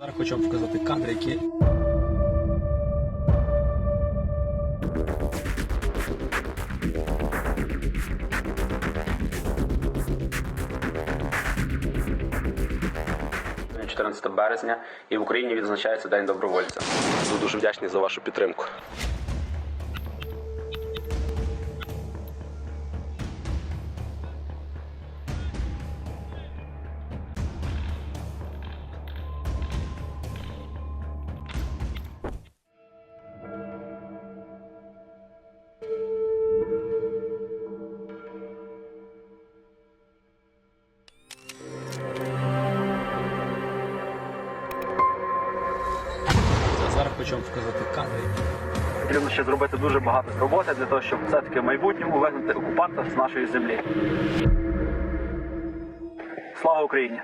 Зараз хочу вам показати кадри, які 14 березня, і в Україні відзначається День добровольця. Буду дуже вдячний за вашу підтримку. Хочу вам показати кадри. Потрібно ще зробити дуже багато роботи для того, щоб все-таки в майбутньому вигнати окупанта з нашої землі. Слава Україні!